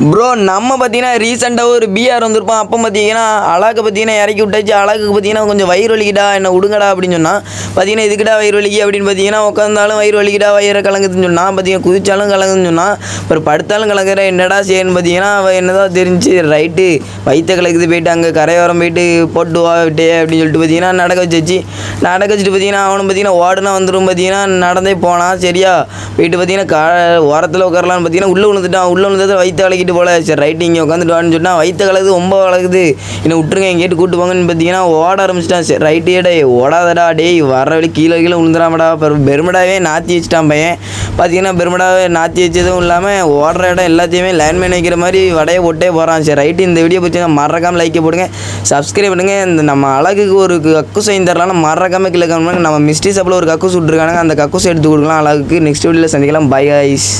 Bro நம்ம பார்த்தீங்கன்னா ரீசெண்டாக ஒரு பிஆர் வந்திருப்போம் அப்போ பார்த்தீங்கன்னா அழகு பார்த்தீங்கன்னா இறக்கி விட்டாச்சு. அழகுக்கு பார்த்தீங்கன்னா கொஞ்சம் வயிறு வலிக்கிடா என்ன விடுங்கடா அப்படின்னு சொன்னால் பார்த்தீங்கன்னா இதுக்கிட்ட வயிறு வலிக்கு அப்படின்னு பார்த்தீங்கன்னா உட்காந்தாலும் வயிறு வலிக்கிடா வயிறு கலங்குதுன்னு சொன்னால் பார்த்தீங்கன்னா குதிச்சாலும் கலங்குதுன்னு சொன்னால் அப்புறம் படுத்தாலும் கலங்குற என்னடா செய்யன்னு பார்த்தீங்கன்னா அவள் என்னதான் தெரிஞ்சு ரைட்டு வயிற்ற கலக்குது போயிட்டு அங்கே கரையோரம் போயிட்டு போட்டு வா விட்டே அப்படின்னு சொல்லிட்டு பார்த்தீங்கன்னா நடக்க வச்சு நடக்க வச்சுட்டு பார்த்தீங்கன்னா அவனும் பார்த்தீங்கன்னா ஓடுனா வந்துடும் பார்த்தீங்கன்னா நடந்தே போனான் சரியா போயிட்டு பார்த்தீங்கன்னா கா ஓரத்தில் உட்காரலான்னு பார்த்தீங்கன்னா உள்ளே விழுந்துட்டான். உள்ளே விழுந்தது வயிற்று கலக்கிட்டு போல சரி ரைட்டு இங்கே உட்காந்துட்டு வான்னு சொன்னால் வயிற்று கலக்குது ரொம்ப கலக்குது. என்னை விட்டுருங்க எங்கேட்டு கூட்டு போங்கன்னு பார்த்தீங்கன்னா ஓட ஆரம்பிச்சிட்டான் சரி ரைட்டே டே ஓடாதடா டேய் வர வழி கீழே கீழே விழுந்துடாமடா அப்புறம் பெருமடாவே நாத்தி வச்சுட்டான் பையன். பார்த்தீங்கன்னா பெருமடாவே நாத்தி வச்சதும் இல்லாமல் ஓடுற இடம் எல்லாத்தையுமே லேண்ட்மேன் வைக்கிற மாதிரி வடையை போட்டே போகிறான் சரி ரைட்டு இந்த வீடியோ பற்றி மறக்காமல் லைக்கை போடுங்க. சப்ஸ்கிரைப் பண்ணுங்க. இந்த நம்ம அழகுக்கு ஒரு கக்கு வாங்கி தரலாம் மறக்காம கீழே நம்ம மிஸ்டேஸ் சப்பில் ஒரு கக்கூஸ் சுட்டுருக்கானுங்க அந்த கக்கூஸ் எடுத்து கொடுக்கலாம் அழகுக்கு. நெக்ஸ்ட் வீடியோவில் சந்திக்கலாம். By ice